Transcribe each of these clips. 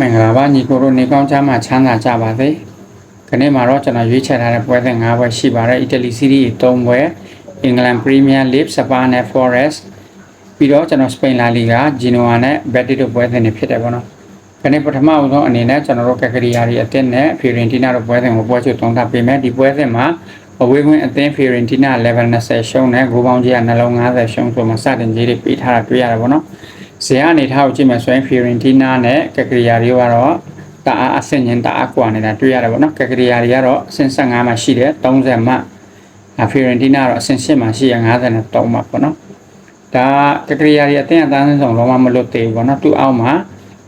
မင်္ဂလာပါညီကိုတို့နေကောင်းချမ်းမှချမ်းသာကြပါစေ။ခနေ့မှာတော့ကျွန်တော်ရွေးချယ်ထားတဲ့ပွဲစဉ်၅ပွဲရှိပါတယ်။အီတလီစီးရီး၃ပွဲ၊အင်္ဂလန်ပရီးမီးယားလိဂ်၊စပါးနဲ့ Forest ပြီးတော့ကျွန်တော်စပိန်လာလီဂါဂျီနိုဝါနဲ့ဘက်တီတို့ပွဲစဉ်တွေဖြစ်တယ်ပေါ့နော်။ခနေ့ပထမဦးဆုံးအနေနဲ့ကျွန်တော်တို့ကက်ကရီယာရီအသင်းနဲ့ဖီရင်တီနာတို့ပွဲစဉ်ကိုပွဲချုပ်သုံးသပ်ပေးမယ်။ဒီပွဲစဉ်မှာအဝေးကွင်းအသင်းဖီရင်တီနာ level 20ရှုံးနဲ့ဂိုးပေါင်းကြီးကနှလုံး90ရှုံးဆိုမှစတင်ကြီးတွေပေးထားတာတွေ့ရတယ်ပေါ့နော်။ ဇင်အနေထားကိုကြည့်မယ်ဆိုရင်ဖီရင်တီနာနဲ့ကက်ကရီယာရီကတော့တအားအဆင့်ချင်းတအားကွာနေတာတွေ့ရတယ်ပေါ့နော်။ကက်ကရီယာရီကတော့အဆင့်15မှာရှိတယ်30မှဖီရင်တီနာကတော့အဆင့်10မှာရှိရ53မှာပေါ့နော်။ဒါကက်ကရီယာရီအသင်းအသားဆုံးလုံးဝမလွတ်သေးဘူးပေါ့နော်။သူ့အောက်မှာ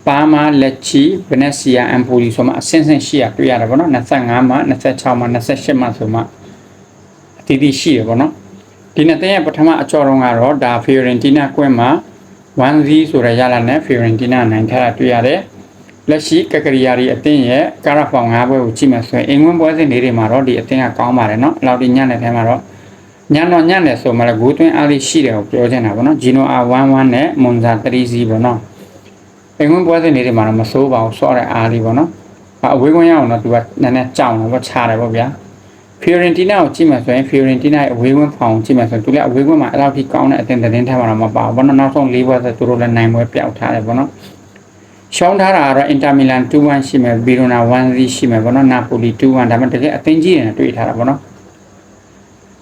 ပါမာလက်ချီဗနက်ဆီယာအမ်ပူလီဆိုမှအဆင့်ဆင့်ရှိရတွေ့ရတယ်ပေါ့နော်25မှာ26မှာ28မှာဆိုမှအတီးတီးရှိရပေါ့နော်ဒီနှစ်သင်းရဲ့ပထမအကြော်တော့ကတော့ဒါဖီယရင်တီနာကွင်းမှာ 1-0ဆိုရရလာနဲ့ဖီယရင်တီနာနိုင်ထားတာတွေ့ရတယ်လက်ရှိကကရီယာရီအသင်းရဲ့ကာရာဖောင်၅ဘွဲကိုကြည့်မှဆိုရင်အင်္ဂွန်းပွဲစဉ်တွေမှာတော့ဒီအသင်းကကောင်းပါတယ်နော်လောက်ဒီညတဲ့ထဲမှာတော့ညတော့ညတယ်ဆိုမှလည်းဂိုးသွင်းအားလေးရှိတယ်ကိုပြောချင်တာပေါ့နော်ဂျီနိုအာ1-1 နဲ့မွန်ဇာ3-0ပေါ့နော်အင်္ဂွန်းပွဲစဉ်တွေမှာတော့မဆိုးပါဘူးစော့တဲ့အားလေးပေါ့နော်အဝေးကွင်းရအောင်တော့သူကနည်းနည်းကြောက်တယ်ပေါ့ခြားတယ်ပေါ့ဗျာ ဖီယရင်တီနာကိုကြည့်မှဆိုရင်ဖီယရင်တီနာရဲ့အဝေးကွင်းဖောင်ကြည့်မှဆိုရင်သူလည်းအဝေးကွင်းမှာအဲ့လောက်ထိကောင်းတဲ့အသင်းသတင်းထဲမှာတော့မပါဘူးဘောနော်နောက်ဆုံး၄ဘွဲဆိုသူတို့လည်းနိုင်ပွဲပျောက်ထားတယ်ဘောနော်ရှောင်းထားတာကတော့အင်တာမီလန်2-1ရှိမယ်ဘီရိုနာ1-0ရှိမယ်ဘောနော်နာပိုလီ2-1ဒါမှတကယ်အသင်းကြီးတွေနဲ့တွေ့ထားတာဘောနော်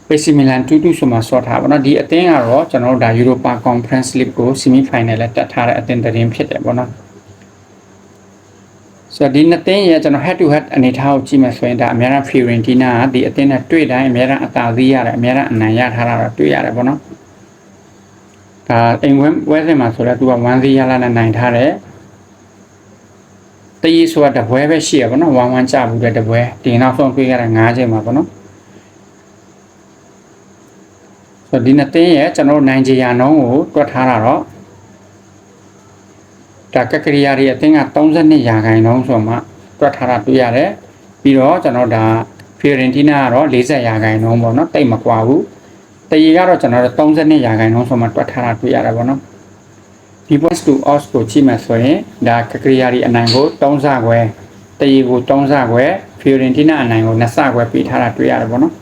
ပေစီမီလန်2-2ဆိုမှဆော့ထားပါတော့ဒီအသင်းကတော့ကျွန်တော်တို့ဒါယူရိုပါကွန်ဖရင့်စ်လိဂ်ကိုဆီမီဖိုင်နယ်လဲတက်ထားတဲ့အသင်းသတင်းဖြစ်တယ်ပေါ့နော် ဆိုတော့ဒီနှစ်သင်းရဲ့ကျွန်တော် head to head အနေထားကိုကြည့်မယ်ဆိုရင်ဒါအများအား Fiorentina ကဒီအသင်းနဲ့တွေ့တိုင်းအများအားအသာစီးရတယ်အများအားအနိုင်ရထားတာတော့တွေ့ရတယ်ပေါ့နော်ဒါအိမ်ဝဲဝဲစင်မှာဆိုတော့သူက1စီးရလာနဲ့နိုင်ထားတယ်တရီဆိုတာတပွဲပဲရှိရပေါ့နော်1 1ကြဘူးတဲ့တပွဲဒီနောက်ဆုံးတွေ့ရတာ9ချိန်မှာပေါ့နော်ဆိုတော့ဒီနှစ်သင်းရဲ့ကျွန်တော်တို့နိုင်ဂျီယာနှုံးကိုတွက်ထားတာတော့ ဒါကကရီယာတွေအသင်းက32ရာခိုင်နှုန်းဆိုမှတွက်ထားတာတွေ့ရတယ်ပြီးတော့ကျွန်တော်ဒါဖီရင်တီနာကတော့40ရာခိုင်နှုန်းပေါ့နော်တိတ်မကွာဘူးတရီကတော့ကျွန်တော်တို့32ရာခိုင်နှုန်းဆိုမှတွက်ထားတာတွေ့ရတယ်ပေါ့နော်ဒီ post to os ကိုကြည့်မှဆိုရင်ဒါကကရီယာတွေအနိုင်ကို3ဆခွဲတရီကို3ဆခွဲဖီရင်တီနာအနိုင်ကို2ဆခွဲပေးထားတာတွေ့ရတယ်ပေါ့နော်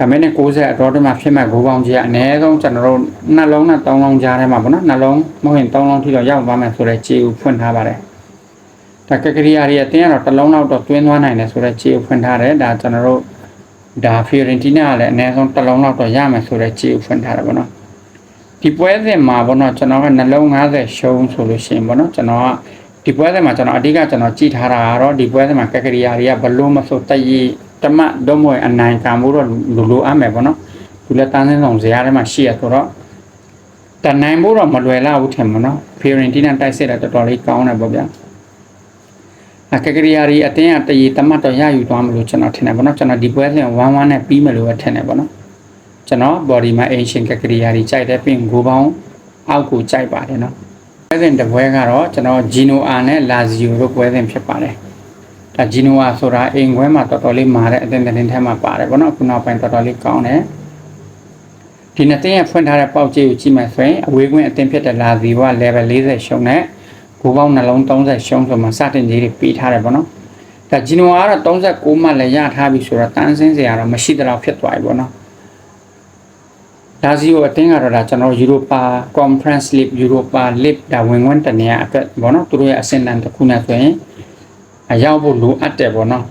ဒါမဲ့နဲ့60အတော်တမှာဖြစ်မဲ့ဂိုးပေါင်းကြီးကအနည်းဆုံးကျွန်တော်တို့နှလုံးနဲ့3လုံးကြားထဲမှာပေါ့နော်နှလုံးမဟုတ်ရင်3လုံးထိတော့ရောက်သွားမယ်ဆိုတော့ခြေကိုဖွင့်ထားပါတယ်ဒါကကရီယာတွေအတင်းကတော့တစ်လုံးလောက်တော့တွင်းသွားနိုင်တယ်ဆိုတော့ခြေကိုဖွင့်ထားတယ်ဒါကျွန်တော်တို့ဒါဖီယရင်တီနာကလည်းအနည်းဆုံးတစ်လုံးလောက်တော့ရမယ်ဆိုတော့ခြေကိုဖွင့်ထားတယ်ပေါ့နော်ဒီပွဲစဉ်မှာပေါ့နော်ကျွန်တော်ကနှလုံး90ရှုံးဆိုလို့ရှိရင်ပေါ့နော်ကျွန်တော်ကဒီပွဲစဉ်မှာကျွန်တော်အဓိကကျွန်တော်ကြည့်ထားတာကတော့ဒီပွဲစဉ်မှာကကရီယာတွေကဘလို့မဆိုတည် တမတ်တော့မွေအနိုင်ခံဖို့တော့လိုလိုအပ်မယ်ပေါ့နော်သူလည်းတန်းစင်းဆောင်ဇရာထဲမှာရှိရဆိုတော့တနိုင်ဖို့တော့မလွယ်လာဘူးထင်မနော်ဖီယရင်တီနာတိုက်စစ်တာတော်တော်လေးကောင်းတယ်ပေါ့ဗျာအကကရီယာရီအတင်းအတရီတမတ်တော့ရယူသွားမလို့ကျွန်တော်ထင်တယ်ပေါ့နော်ကျွန်တော်ဒီပွဲစဉ်1 1နဲ့ပြီးမယ်လို့ပဲထင်တယ်ပေါ့နော်ကျွန်တော် body မှာ ancient ကကရီယာရီကြိုက်တဲ့ပြင်ဂိုးပေါင်းအောက်ကိုကြိုက်ပါတယ်နော်ပွဲစဉ်တစ်ပွဲကတော့ကျွန်တော် Gino R နဲ့ Lazio တို့ပွဲစဉ်ဖြစ်ပါတယ် ဒါဂျီနိုဝါဆိုတာအိမ်ခွဲမှာတော်တော်လေးမာတဲ့အတင်းတင်းထဲမှာပါတယ်ဗောနော်ခုနောက်ပိုင်းတော်တော်လေးကောင်းတယ်ဒီနှစ်တင်းရဖွင့်ထားတဲ့ပေါက်ကြီးကိုကြည့်မှဆိုရင်အဝေးကွင်းအတင်းဖြစ်တဲ့လာစီဝ level 40ရှုံးနဲ့ဂိုးပေါင်းနှလုံး30ရှုံးဆိုမှစတင်ကြီးတွေပေးထားတယ်ဗောနော်ဒါဂျီနိုဝါကတော့39မှလည်းရထားပြီဆိုတော့တန်းစင်းစရာတော့မရှိတော့ဖြစ်သွားပြီဗောနော်ဒါစီကိုအတင်းကတော့ဒါကျွန်တော်ယူရိုပါ Conference League Europa League ဒါဝင်ဝင်တနေရအတွက်ဗောနော်သူတို့ရဲ့အဆင့်တန်းတစ်ခုနဲ့ဆိုရင်အ ရောက်ဖို့လိုအပ်တယ်ပေါ့နော်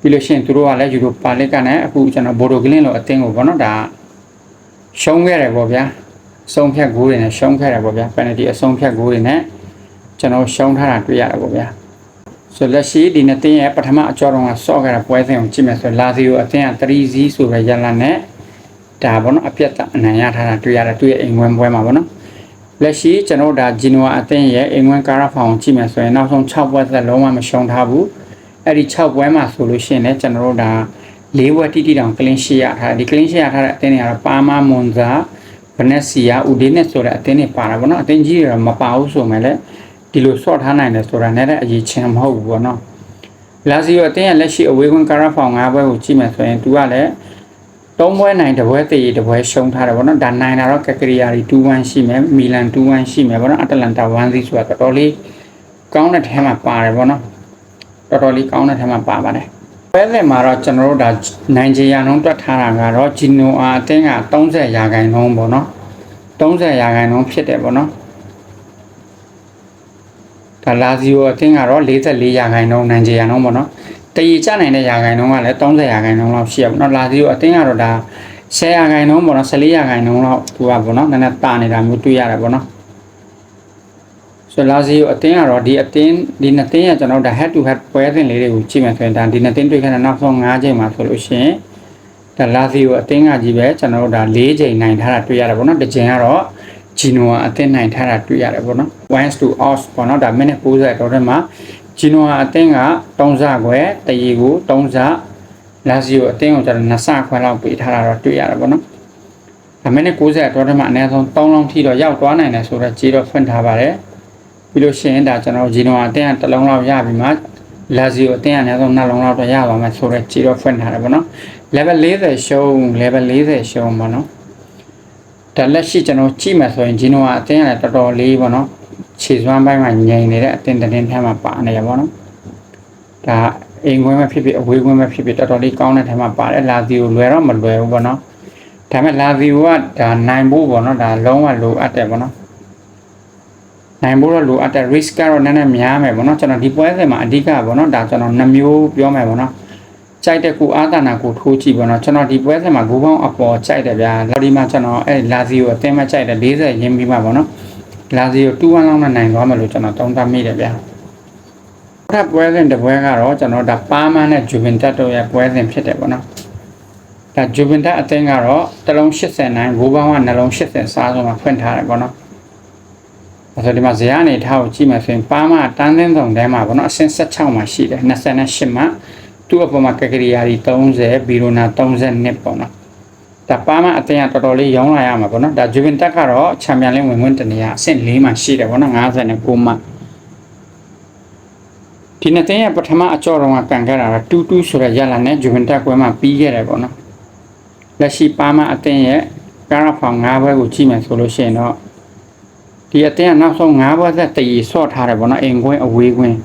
ပြီးလို့ရှိရင်သူတို့ကလည်းယူရိုပါလစ်ကနဲ့အခုကျွန်တော်ဘိုဒိုဂလင်းလိုအသင်းကိုပေါ့နော်ဒါရှုံးခဲ့တယ်ပေါ့ဗျာဆုံးဖြတ်ဂိုးတွေနဲ့ရှုံးခဲ့တယ်ပေါ့ဗျာပယ်နတီအဆုံးဖြတ်ဂိုးတွေနဲ့ကျွန်တော်ရှုံးထားတာတွေ့ရတယ်ပေါ့ဗျာဆိုလက်ရှိဒီနှစ်တင်းရဲ့ပထမအကြောတော်ကဆော့ခဲ့တဲ့ပွဲစဉ်ကိုကြည့်မယ်ဆိုလာစီယိုအသင်းက3-0ဆိုရရလာနဲ့ဒါပေါ့နော်အပြတ်အနိုင်ရထားတာတွေ့ရတယ်သူ့ရဲ့အိမ်ဝင်ပွဲမှာပေါ့နော် လက်ရှိကျွန်တော်ဒါဂျီနိုဝါအသင်းရဲ့အင်္ဂလန်ကာရာဖောင်ကြည့်မယ်ဆိုရင်နောက်ဆုံး6ပွဲသက်လုံးဝမရှုံးထားဘူးအဲ့ဒီ6ပွဲမှာဆိုလို့ရှိရင်လည်းကျွန်တော်တို့ဒါ၄ပွဲတိတိတောင်ကလင်းရှိရထားဒီကလင်းရှိရထားတဲ့အသင်းတွေကတော့ပါမာမွန်ဇာဗနက်စီယာဥဒီနက်ဆိုတဲ့အသင်းတွေပါတာပေါ့နော်အသင်းကြီးတွေတော့မပါဘူးဆိုမှလည်းဒီလိုဆော့ထားနိုင်တယ်ဆိုတာနဲ့လည်းအရေးချင်းမဟုတ်ဘူးပေါ့နော်လာစီယိုအသင်းရဲ့လက်ရှိအဝေးကွင်းကာရာဖောင်၅ပွဲကိုကြည့်မယ်ဆိုရင်သူကလည်း သုံးပွဲနိုင်တစ်ပွဲတည်တစ်ပွဲရှုံးထားတယ်ဗောနော်ဒါနိုင်တာတော့ကက်ကရီယာရီ2-1ရှိမယ်မီလန်2-1ရှိမယ်ဗောနော်အတလန်တာ1-0ဆိုတာတော်တော်လေးကောင်းတဲ့ထဲမှာပါတယ်ဗောနော်တော်တော်လေးကောင်းတဲ့ထဲမှာပါပါတယ်ပွဲစဉ်မှာတော့ကျွန်တော်တို့ဒါနိုင်ဂျီယာနှုန်းတွက်ထားတာကတော့ဂျီနိုအာအတင်းက30ရာခိုင်နှုန်းဗောနော်30ရာခိုင်နှုန်းဖြစ်တယ်ဗောနော်ဒါလာဇီယိုအတင်းကတော့44ရာခိုင်နှုန်းနိုင်ဂျီယာနှုန်းဗောနော် တည်ကြနိုင်တဲ့ရာခိုင်နှုန်းကလည်း30ရာခိုင်နှုန်းလောက်ရှိရပါတော့လာစီကိုအတင်းကတော့ဒါ10ရာခိုင်နှုန်းပေါ့နော်14ရာခိုင်နှုန်းလောက်သူကပေါ့နော်နည်းနည်းတာနေတာမျိုးတွေ့ရတယ်ပေါ့နော်ဆိုလာစီကိုအတင်းကတော့ဒီအတင်းဒီနှစ်တင်းကကျွန်တော်တို့ဒါ head to head ပွဲစဉ်လေးတွေကိုကြည့်မယ်ဆိုရင်ဒါဒီနှစ်တင်းတွေ့ခဲ့တဲ့နောက်ဆုံး5ချိန်မှာဆိုလို့ရှိရင်ဒါလာစီကိုအတင်းကကြီးပဲကျွန်တော်တို့ဒါ4ချိန်နိုင်ထားတာတွေ့ရတယ်ပေါ့နော်တစ်ချိန်ကတော့ဂျီနိုကအတင်းနိုင်ထားတာတွေ့ရတယ်ပေါ့နော်1 to off ပေါ့နော်ဒါမိနစ်60တော့တဲ့မှာ ဂျီနိုဟာအတင်းက3ဆခွဲတရီကို3ဆလာစီယိုအတင်းကိုကျတော့2ဆခွဲလောက်ပေးထားတာတော့တွေ့ရတယ်ပေါ့နော်ဒါမိနစ်60တော့တဲ့မှာအနည်းဆုံး3လုံးထိတော့ရောက်သွားနိုင်တယ်ဆိုတော့ကြီးတော့ဖွင့်ထားပါတယ်ပြီးလို့ရှိရင်ဒါကျွန်တော်ဂျီနိုဟာအတင်းကတစ်လုံးလောက်ရပြီမှလာစီယိုအတင်းကအနည်းဆုံး2လုံးလောက်တော့ရပါမယ်ဆိုတော့ကြီးတော့ဖွင့်ထားတယ်ပေါ့နော် level 40ရှုံး level 40ရှုံးပေါ့နော်ဒါလက်ရှိကျွန်တော်ကြည့်မှဆိုရင်ဂျီနိုဟာအတင်းကလည်းတော်တော်လေးပေါ့နော် ခြေစွမ်းပိုင်းမှာငြိမ်နေတဲ့အတင်းတင်းထဲမှာပါနေရပါတော့ဒါအိမ်ခွင်းပဲဖြစ်ဖြစ်အဝေးခွင်းပဲဖြစ်ဖြစ်တော်တော်လေးကောင်းတဲ့ထဲမှာပါတယ်လာသီကိုလွယ်တော့မလွယ်ဘူးပေါ့နော်ဒါပေမဲ့လာသီကဒါနိုင်ဖို့ပေါ့နော်ဒါလုံးဝလိုအပ်တယ်ပေါ့နော်နိုင်ဖို့တော့လိုအပ်တဲ့ risk ကတော့နည်းနည်းများမယ်ပေါ့နော်ကျွန်တော်ဒီပွဲစဉ်မှာအဓိကပေါ့နော်ဒါကျွန်တော်နှမျိုးပြောမယ်ပေါ့နော်ကြိုက်တဲ့ကိုအာသာနာကိုထိုးကြည့်ပေါ့နော်ကျွန်တော်ဒီပွဲစဉ်မှာဂိုးပေါင်းအပေါ်ကြိုက်တယ်ဗျာလော်ဒီမှာကျွန်တော်အဲ့လာဇီကိုအတင်းမကြိုက်တယ်40ရင်းပြီးမှပေါ့နော် လာဇီကို2-1လောက်နဲ့နိုင်သွားမယ်လို့ကျွန်တော်သုံးသပ်မိတယ်ဗျာထပ်ပွဲစဉ်တစ်ပွဲကတော့ကျွန်တော်ဒါပါမန်နဲ့ဂျူဗင်တက်တို့ရဲ့ပွဲစဉ်ဖြစ်တယ်ပေါ့နော်ဒါဂျူဗင်တက်အသင်းကတော့တလုံး80နိုင်ဂိုးပေါင်းကနှလုံး80စားဆုံးမှာဖွင့်ထားတယ်ပေါ့နော်အဲဆိုဒီမှာဇေယျအနေထားကိုကြည့်မယ်ဆိုရင်ပါမတန်းသင်းဆောင်ထဲမှာပေါ့နော်အဆင့်16မှာရှိတယ်28မှာသူ့အပေါ်မှာကက်ကရီယာရီ30ဘီရိုနာ32ပေါ့နော် ဒါပါမအတင်းကတော်တော်လေးရောင်းလာရမှာပေါ့နော်ဒါဂျူဗင်တက်ကတော့ချန်ပီယံလိဝင်ဝင်တနေရအဆင့်၄မှာရှိတယ်ပေါ့နော်59မှာဒီနှစ်တင်းရဲ့ပထမအကြော့တော့ကကန်ခဲ့တာက2-2ဆိုတဲ့ရလာနဲ့ဂျူဗင်တက်ကွဲမှာပြီးခဲ့တယ်ပေါ့နော်လက်ရှိပါမအတင်းရဲ့ကာရာဖောင်၅ဘွဲကိုကြည့်မယ်ဆိုလို့ရှိရင်တော့ဒီအတင်းကနောက်ဆုံး၅ဘွဲသက်တည်ဆော့ထားတယ်ပေါ့နော်အင်ကွင်းအဝေးကွင်း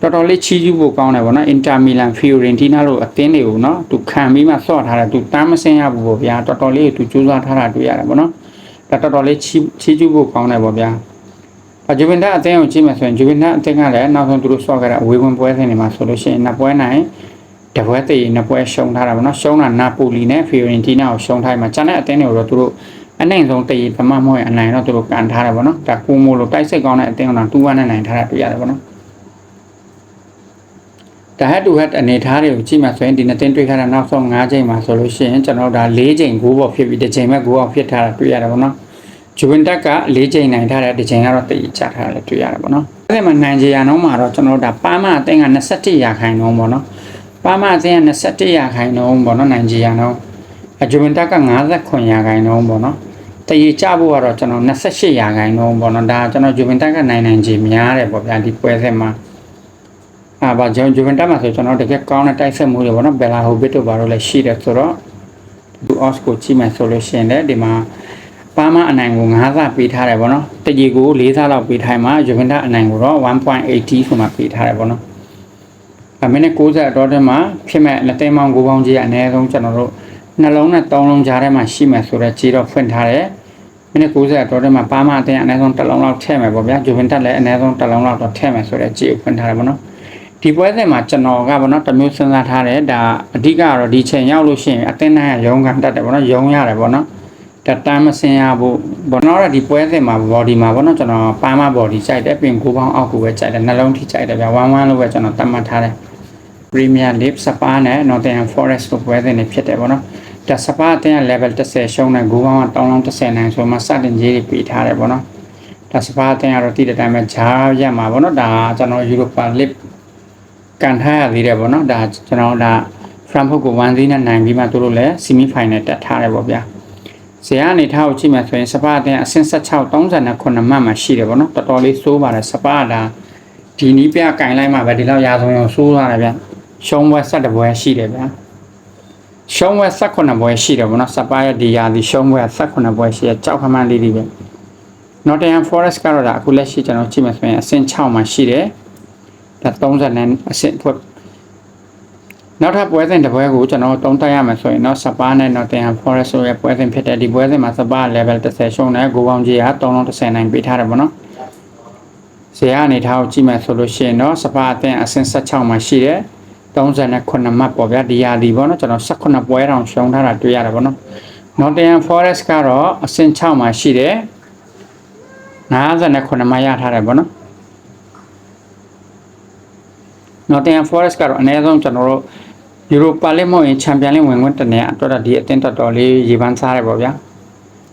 တော်တော်လေးချီးကျူးဖို့ကောင်းတယ်ဗောနော်အင်တာမီလန်ဖီယိုရင်တီနာလို့အသင်းတွေကိုနော်သူခံပြီးမှဆော့ထားတယ်သူတမ်းမစင်းရဘူးဗောဗျာတော်တော်လေးသူကြိုးစားထားတာတွေ့ရတယ်ဗောနော်ဒါတော်တော်လေးချီးချီးကျူးဖို့ကောင်းတယ်ဗောဗျာအဂျူဗင်တာအသင်းကိုကြည့်မယ်ဆိုရင်ဂျူဗင်တာအသင်းကလည်းနောက်ဆုံးသူတို့ဆော့ခဲ့တဲ့အဝေးဝင်ပွဲစဉ်တွေမှာဆိုလို့ရှိရင်နှစ်ပွဲနိုင်တပွဲတည်နှစ်ပွဲရှုံးထားတာဗောနော်ရှုံးတာနာပိုလီနဲ့ဖီယိုရင်တီနာကိုရှုံးထားမှကျန်တဲ့အသင်းတွေကိုတော့သူတို့အနိုင်ဆုံးတည်ပမမဟုတ်ရင်အနိုင်တော့သူတို့ကန်ထားတယ်ဗောနော်ဒါကိုမိုလိုတိုက်စိတ်ကောင်းတဲ့အသင်းကတော့2-1နဲ့နိုင်ထားတာတွေ့ရတယ်ဗောနော် ဒါ head to head အနေထားတွေကိုကြည့်မှဆိုရင်ဒီနှစ်တင်းတွေ့ခါတာနောက်ဆုံး5ချိန်မှာဆိုလို့ရှိရင်ကျွန်တော်ဒါ4ချိန်ဂိုးပေါ်ဖြစ်ပြီးတစ်ချိန်မဲ့ဂိုးအောင်ဖြစ်ထားတာတွေ့ရတယ်ပေါ့နော်ဂျူဗင်တက်က4ချိန်နိုင်ထားတဲ့တစ်ချိန်ကတော့တည်ချထားတယ်တွေ့ရတယ်ပေါ့နော်အဲ့ဒီမှာနိုင်ဂျီယာနှုန်းမှာတော့ကျွန်တော်ဒါပါမအသင်းက21ရာခိုင်နှုန်းပေါ့နော်ပါမအသင်းက21ရာခိုင်နှုန်းပေါ့နော်နိုင်ဂျီယာနှုန်းအဂျူဗင်တက်က59ရာခိုင်နှုန်းပေါ့နော်တည်ကြဖို့ကတော့ကျွန်တော်28ရာခိုင်နှုန်းပေါ့နော်ဒါကျွန်တော်ဂျူဗင်တက်ကနိုင်နိုင်ကြီးများတယ်ပေါ့ဗျာဒီပွဲစဉ်မှာ အာဘာကျွန်တော်ဂျူဗန်တက်မှာဆိုကျွန်တော်တကယ်ကောင်းတဲ့တိုက်ဆက်မှုတွေပေါ့နော်ဘယ်လာဟိုဘစ်တို့ဘာလို့လဲရှိတယ်ဆိုတော့ဒီ os ကိုကြည့်မယ်ဆိုလို့ရှိရင်လည်းဒီမှာပါမအနိုင်ကို9ဆပေးထားတယ်ပေါ့နော်တကြီးကို4ဆလောက်ပေးထားမှဂျူဗန်တက်အနိုင်ကိုတော့1.80ဆိုမှပေးထားတယ်ပေါ့နော်အမိနစ်60အတော်ထဲမှာဖြစ်မဲ့လက်သိမ်းမောင်းကိုပေါင်းကြီးအနည်းဆုံးကျွန်တော်တို့နှလုံးနဲ့သုံးလုံးကြားထဲမှာရှိမယ်ဆိုတော့ကြီးတော့ဖွင့်ထားတယ်မိနစ်90အတော်ထဲမှာပါမအတင်းအနည်းဆုံးတစ်လုံးလောက်ထည့်မယ်ပေါ့ဗျာဂျူဗန်တက်လည်းအနည်းဆုံးတစ်လုံးလောက်တော့ထည့်မယ်ဆိုတော့ကြီးကိုဖွင့်ထားတယ်ပေါ့နော် ဒီပွဲစဉ်မှာကျွန်တော်ကဗောနော်တမျိုးစဉ်းစားထားတယ်ဒါအဓိကကတော့ဒီချိန်ရောက်လို့ရှိရင်အသင်းတိုင်းကရုံးကန်တက်တယ်ဗောနော်ရုံးရတယ်ဗောနော်တတမ်းမစင်ရဖို့ဘောနော်ဒီပွဲစဉ်မှာ body မှာဗောနော်ကျွန်တော်ပါမ body ကြိုက်တယ်ပြင်ကိုပေါင်းအောက်ကိုပဲကြိုက်တယ်နှလုံးထိကြိုက်တယ်ဗျာ1 1လို့ပဲကျွန်တော်တတ်မှတ်ထားတယ် Premier League စပါနဲ့ Nottingham Forest တို့ပွဲစဉ်တွေဖြစ်တယ်ဗောနော်ဒါစပါအတင်းက level 10ရှုံးတဲ့ဂိုးပေါင်းကတောင်းလောင်း10နိုင်ဆိုမှစတင်ကြီးတွေပေးထားတယ်ဗောနော်ဒါစပါအတင်းကတော့တည်တဲ့အတိုင်းပဲဂျားရက်မှာဗောနော်ဒါကျွန်တော် Europa League ကန်ထားရသေးတယ်ပေါ့နော်ဒါကျွန်တော်ဒါ Frankfurt ကို1-0နဲ့နိုင်ပြီးမှသူတို့လည်း semi final တက်ထားတယ်ပေါ့ဗျာဇေယျအနေထားကိုကြည့်မှဆိုရင်စပါအတင်းအဆင့်16 39မှတ်မှာရှိတယ်ပေါ့နော်တော်တော်လေးစိုးပါတယ်စပါဒါဒီနီးပြကင်လိုက်မှပဲဒီလောက်ရာဆုံးအောင်စိုးသွားတယ်ဗျရှုံးပွဲ၁၁ပွဲရှိတယ်ဗျာရှုံးဝဲ18ပွဲရှိတယ်ဗောနော်စပါးရဲ့ဒီယာဒီရှုံးဝဲ18ပွဲရှိရကြောက်ခမန်းလေးတွေပဲ Nottingham Forest ကတော့ဒါအခုလက်ရှိကျွန်တော်ကြည့်မယ်ဆိုရင်အဆင့်6မှာရှိတယ်ဒါ 30နဲ့အဆင့်ဖွက်နောက်ထပ်ပွဲစဉ်တစ်ပွဲကိုကျွန်တော်တုံးတက်ရမယ်ဆိုရင်တော့စပါးနဲ့ Nottingham Forest ဆိုရဲ့ပွဲစဉ်ဖြစ်တဲ့ဒီပွဲစဉ်မှာစပါး level 30ရှုံးတယ်ဂိုးပေါင်းကြီးက330နိုင်ပေးထားတယ်ဗောနော်ဇေယျအနေထားကိုကြည့်မယ်ဆိုလို့ရှိရင်တော့စပါးအသင်းအဆင့်16မှာရှိတယ်39မှတ်ပေါ့ဗျာဒီရာဒီပေါ့နော်ကျွန်တော်18ပွဲတောင်ရှုံးထားတာတွေ့ရတယ်ပေါ့နော် Nottingham Forest ကတော့အဆင့်6မှာရှိတယ်59မှတ်ရထားတယ်ပေါ့နော် Nottingham Forest ကတော့အနည်းဆုံးကျွန်တော်တို့ Europa League မဟုတ်ရင်ချန်ပီယံလိဝင်ခွင့်တနေအတွက်တော့ဒီအသင်းတော်တော်လေးရေပန်းစားတယ်ပေါ့ဗျာ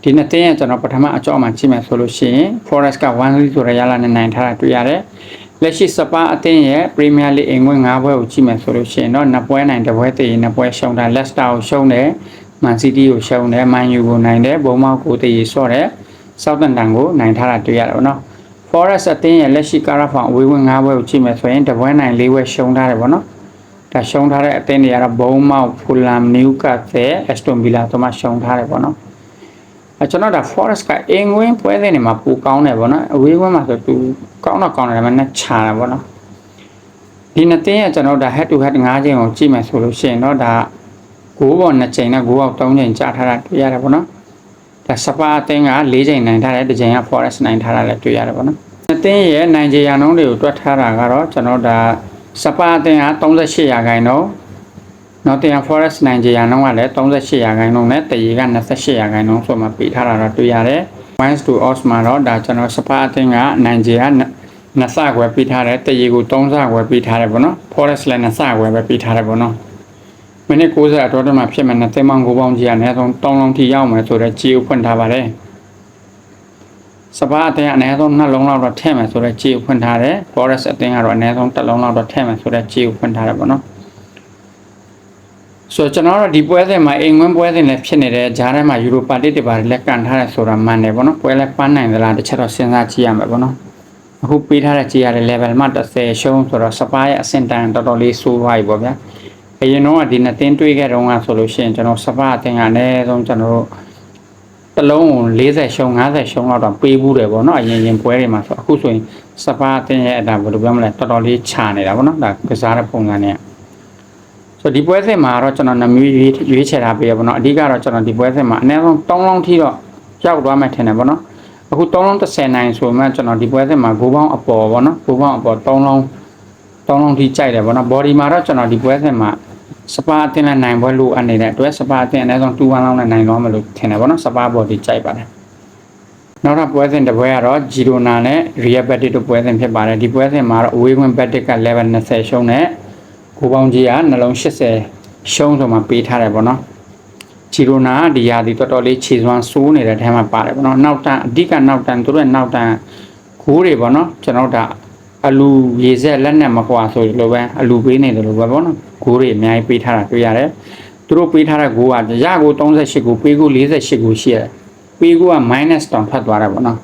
ဒီနှစ်သင်းရဲ့ကျွန်တော်ပထမအကြော့မှာကြည့်မယ်ဆိုလို့ရှိရင် Forest က1-0ဆိုတဲ့ရလနဲ့နိုင်ထားတာတွေ့ရတယ်လက်ရှိစပါအသင်းရဲ့ Premier League အင်္ဂွင်း၅ဘွဲကိုကြည့်မယ်ဆိုလို့ရှိရင်တော့နှစ်ပွဲနိုင်တစ်ပွဲတည်ရင်နှစ်ပွဲရှုံးတာ Leicester ကိုရှုံးတယ် Man City ကိုရှုံးတယ် Man U ကိုနိုင်တယ်ဘုံမောက်ကိုတည်ဆော့တယ် Southampton ကိုနိုင်ထားတာတွေ့ရတယ်ပေါ့နော် Forest အသင်းရဲ့လက်ရှိကာရာဖောင်အဝေးဝင်၅ဘွဲကိုကြည့်မယ်ဆိုရင်တစ်ပွဲနိုင်၄ဘွဲရှုံးထားတယ်ပေါ့နော်ဒါရှုံးထားတဲ့အသင်းတွေကတော့ဘုံမောက် Fulham Newcastle Aston Villa တို့မှရှုံးထားတယ်ပေါ့နော်အဲကျွန်တော်ဒါ Forest ကအင်္ဂွင်းပွဲစဉ်တွေမှာပူကောင်းတယ်ပေါ့နော်အဝေးဝင်မှာဆိုသူကောင်းတော့ကောင်းတယ်ဒါပေမဲ့ချာတယ်ပေါ့နော်ဒီနှစ်သင်းရဲ့ကျွန်တော်ဒါ head to head ၅ချိန်ကိုကြည့်မယ်ဆိုလို့ရှိရင်တော့ဒါဂိုးပေါ်2ချိန်နဲ့ဂိုးအောက်3ချိန်ကြာထားတာတွေ့ရတယ်ပေါ့နော် ဒါစပါအသင်းက၄ချိန်နိုင်ထားတယ်တစ်ချိန်က Forest နိုင်ထားတာလည်းတွေ့ရတယ်ပေါ့နော်နှစ်သင်းရဲ့နိုင်ခြေရာနှုန်းတွေကိုတွက်ထားတာကတော့ကျွန်တော်ဒါစပါအသင်းက38ရာခိုင်နှုန်း Nottingham Forest နိုင်ခြေရာနှုန်းကလည်း38ရာခိုင်နှုန်းနဲ့တရီက28ရာခိုင်နှုန်းဆိုမှပေးထားတာတော့တွေ့ရတယ် minus to odds မှာတော့ဒါကျွန်တော်စပါအသင်းကနိုင်ခြေကနှစ်ဆခွဲပေးထားတယ်တရီကို3ဆခွဲပေးထားတယ်ပေါ့နော် Forest လည်းနှစ်ဆခွဲပဲပေးထားတယ်ပေါ့နော် မိနစ်60အတော်တည်းမှာဖြစ်မယ်နဲ့သင်းမောင်းကိုပေါင်းကြီးကနေဆုံး3လုံးထိရောက်မယ်ဆိုတော့ကြီးကိုဖွင့်ထားပါတယ်စပါအသင်းကအနည်းဆုံး2လုံးလောက်တော့ထည့်မယ်ဆိုတော့ကြီးကိုဖွင့်ထားတယ် Forest အသင်းကတော့အနည်းဆုံး1လုံးလောက်တော့ထည့်မယ်ဆိုတော့ကြီးကိုဖွင့်ထားတယ်ပေါ့နော်ဆိုတော့ကျွန်တော်တို့ဒီပွဲစဉ်မှာအိမ်ဝင်းပွဲစဉ်လည်းဖြစ်နေတဲ့ဂျားထဲမှာယူရိုပါလိတွေပါတယ်လက်ကန်ထားတယ်ဆိုတာမှန်တယ်ပေါ့နော်ပွဲလည်းပန်းနိုင်သလားတစ်ချက်တော့စဉ်းစားကြည့်ရမှာပေါ့နော်အခုပေးထားတဲ့ကြည့်ရတဲ့ level မှာ30ရှုံးဆိုတော့စပါးရဲ့အဆင့်တန်းတော်တော်လေးဆိုးသွားပြီပေါ့ဗျာ အရင်တော့ကဒီနှစ်သင်းတွေးခဲ့တော့ကဆိုလို့ရှိရင်ကျွန်တော်စပါးအသင်းကအနည်းဆုံးကျွန်တော်တို့တစ်လုံးကို40ရှုံး50ရှုံးလောက်တော့ပေးဘူးတယ်ပေါ့နော်အရင်ရင်ပွဲတွေမှာဆိုအခုဆိုရင်စပါးအသင်းရဲ့အတာဘယ်လိုပြောမလဲတော်တော်လေးခြာနေတာပေါ့နော်ဒါကစားတဲ့ပုံစံနဲ့ဆိုဒီပွဲစဉ်မှာတော့ကျွန်တော်နမီးရွေးရွေးချယ်ထားပေးရပါတော့အဓိကတော့ကျွန်တော်ဒီပွဲစဉ်မှာအနည်းဆုံး3လုံးထိတော့ရောက်သွားမှထင်တယ်ပေါ့နော်အခု3လုံး30နိုင်ဆိုမှကျွန်တော်ဒီပွဲစဉ်မှာဂိုးပေါင်းအပေါ်ပေါ့နော်ဂိုးပေါင်းအပေါ်3လုံး3လုံးထိကြိုက်တယ်ပေါ့နော် body မှာတော့ကျွန်တော်ဒီပွဲစဉ်မှာ စပါအတင်းနဲ့နိုင်ပွဲလိုအပ်နေတဲ့အတွက်စပါအတင်းအနည်းဆုံး2 1လောက်နဲ့နိုင်တော့မလို့ထင်တယ်ပေါ့နော်စပါ body ကြိုက်ပါတယ်နောက်ထပ်ပွဲစဉ်တစ်ပွဲကတော့ဂျီရိုနာနဲ့ရီယယ်ဘက်တစ်တို့ပွဲစဉ်ဖြစ်ပါတယ်ဒီပွဲစဉ်မှာတော့အဝေးဝင်ဘက်တစ်က level 20ရှုံးနဲ့ကိုပေါင်းကြီးကနှလုံး80ရှုံးဆိုမှပေးထားတယ်ပေါ့နော်ချီရိုနာဒီရာဒီတော်တော်လေးခြေစွမ်းစိုးနေတဲ့အထဲမှာပါတယ်ပေါ့နော်နောက်တန်းအဓိကနောက်တန်းသူတို့ရဲ့နောက်တန်းဂိုးတွေပေါ့နော်ကျွန်တော်တို့အလူရေဆက်လက်နဲ့မကွာဆိုလိုပဲအလူပေးနေတယ်လို့ပဲပေါ့နော် ဂိုးတွေအများကြီးပေးထားတာတွေ့ရတယ်သူတို့ပေးထားတဲ့ဂိုးကရကို38ကိုပေးကို48ကိုရှိရတယ်ပေးကိုက minus တောင်ထွက်သွားတယ်ပေါ့နော်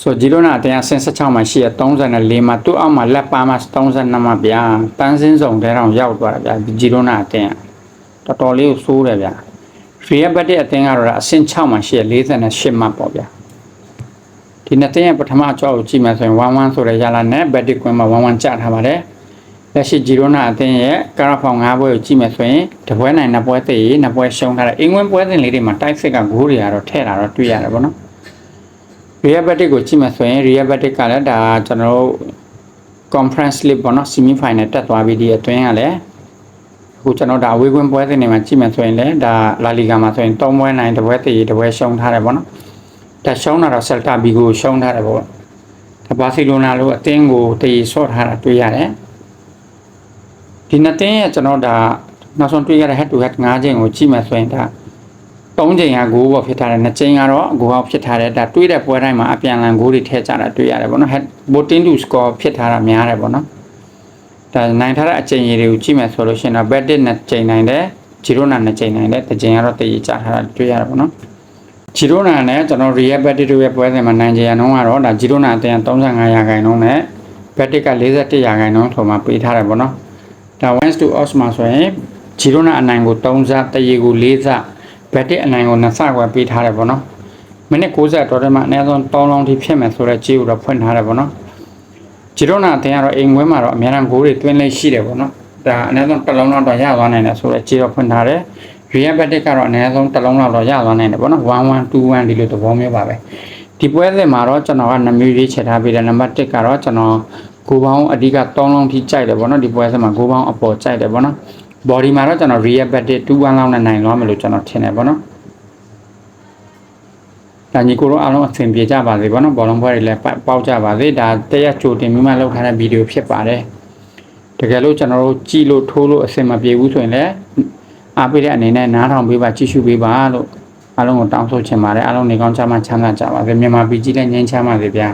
ဆိုဂျီရိုနာအတင်းအဆင့်16မှာရှိရ34မှာသူ့အောက်မှာလက်ပါမှာ32မှာဗျာတန်းစင်းစုံတဲတောင်ရောက်သွားတာဗျာဂျီရိုနာအတင်းတော်တော်လေးကိုစိုးတယ်ဗျာရီယယ်ဘတ်တဲ့အတင်းကတော့အဆင့်6မှာရှိရ48မှာပေါ့ဗျာဒီနှစ်တင်းရဲ့ပထမအကြောက်ကိုကြည့်မယ်ဆိုရင်11ဆိုတဲ့ရလာနဲ့ဘတ်တစ်ကွင်းမှာ11ကျထားပါတယ် လက်ရှိဂျီရိုနာအသင်းရဲ့ကာရာဖောင်၅ဘွဲကိုကြည့်မယ်ဆိုရင်တပွဲနိုင်နှစ်ပွဲသေးရင်နှစ်ပွဲရှုံးထားတယ်အင်္ဂလန်ပွဲစဉ်လေးတွေမှာတိုက်စစ်ကဂိုးတွေကတော့ထဲ့တာတော့တွေ့ရတယ်ပေါ့နော်ရီယယ်ဘတ်တစ်ကိုကြည့်မယ်ဆိုရင်ရီယယ်ဘတ်တစ်ကလည်းဒါကျွန်တော်တို့ conference league ပေါ့နော် semi final တက်သွားပြီးဒီအတွင်းကလည်းအခုကျွန်တော်ဒါဝေးကွင်းပွဲစဉ်တွေမှာကြည့်မယ်ဆိုရင်လည်းဒါလာလီဂါမှာဆိုရင်၃ပွဲနိုင်တစ်ပွဲသေးတစ်ပွဲရှုံးထားတယ်ပေါ့နော်ဒါရှုံးတာတော့ဆယ်တာဘီကိုရှုံးထားတယ်ပေါ့ဒါဘာစီလိုနာလိုအသင်းကိုတည်ဆော့ထားတာတွေ့ရတယ် ဒီနှစ်သင်းရဲ့ကျွန်တော်ဒါနောက်ဆုံးတွေ့ရတဲ့ head to head ၅ချိန်ကိုကြည့်မယ်ဆိုရင်ဒါ3ချိန်ကဂိုးပေါ်ဖြစ်ထားတယ်2ချိန်ကတော့ဂိုးအောက်ဖြစ်ထားတယ်ဒါတွေးတဲ့ပွဲတိုင်းမှာအပြန်အလှန်ဂိုးတွေထည့်ကြတာတွေ့ရတယ်ပေါ့နော် head voting to score ဖြစ်ထားတာများတယ်ပေါ့နော်ဒါနိုင်ထားတဲ့အချိန်ကြီးတွေကိုကြည့်မယ်ဆိုလို့ရှိရင်တော့ bet နဲ့ချိန်နိုင်တယ်0နာနဲ့ချိန်နိုင်တယ်တစ်ချိန်ကတော့တည်ကြထားတာတွေ့ရတယ်ပေါ့နော်ဂျီရိုနာနဲ့ကျွန်တော် Real Betis တို့ရဲ့ပွဲစဉ်မှာနိုင်ကြရနှုန်းကတော့ဒါဂျီရိုနာအတင်း35ရာခိုင်နှုန်းနဲ့ Betis က41ရာခိုင်နှုန်းထုံမှာပေးထားတယ်ပေါ့နော် ဒါ1 to odds မှာဆိုရင်ဂျီရိုနာအနိုင်ကို3စတရေကို4စဘက်တစ်အနိုင်ကို2စကွယ်ပေးထားတယ်ပေါ့နော်မိနစ်60တော်တယ်မှာအနည်းဆုံး3လုံးထိဖြစ်မယ်ဆိုတော့ဂျီကိုတော့ဖွင့်ထားတယ်ပေါ့နော်ဂျီရိုနာအတင်ကတော့အိမ်ဝဲမှာတော့အများအားဂိုးတွေတွင်းလေးရှိတယ်ပေါ့နော်ဒါအနည်းဆုံးတစ်လုံးတော့ရသွားနိုင်တယ်ဆိုတော့ဂျီတော့ဖွင့်ထားတယ် real bet ကတော့အနည်းဆုံးတစ်လုံးလောက်တော့ရသွားနိုင်တယ်ပေါ့နော်1121ဒီလိုသဘောမျိုးပါပဲဒီပွဲစဉ်မှာတော့ကျွန်တော်က2မျိုးရွေးချယ်ထားပြီးတယ်နံပါတ်1ကတော့ကျွန်တော် ကိုပေါင်းအဓိက3လုံးထိကြိုက်တယ်ပေါ့နော်ဒီပွဲစဉ်မှာကိုပေါင်းအပေါ်ကြိုက်တယ်ပေါ့နော် body မှာတော့ကျွန်တော် real bet 21လောက်နဲ့နိုင်သွားမယ်လို့ကျွန်တော်ထင်တယ်ပေါ့နော်ဒါညီကိုတို့အားလုံးအဆင်ပြေကြပါစေပေါ့နော်ဘောလုံးပွဲတွေလည်းပေါက်ကြပါစေဒါတရက်ကြိုတင်ပြီးမှလုပ်ထားတဲ့ဗီဒီယိုဖြစ်ပါတယ်တကယ်လို့ကျွန်တော်တို့ကြည့်လို့ထိုးလို့အဆင်မပြေဘူးဆိုရင်လည်းအားပေးတဲ့အနေနဲ့နားထောင်ပေးပါကြည့်ရှုပေးပါလို့အားလုံးကိုတောင်းဆိုချင်ပါတယ်အားလုံးနေကောင်းချမ်းသာချမ်းသာကြပါစေမြန်မာပြည်ကြီးလည်းငြိမ်းချမ်းပါစေဗျာ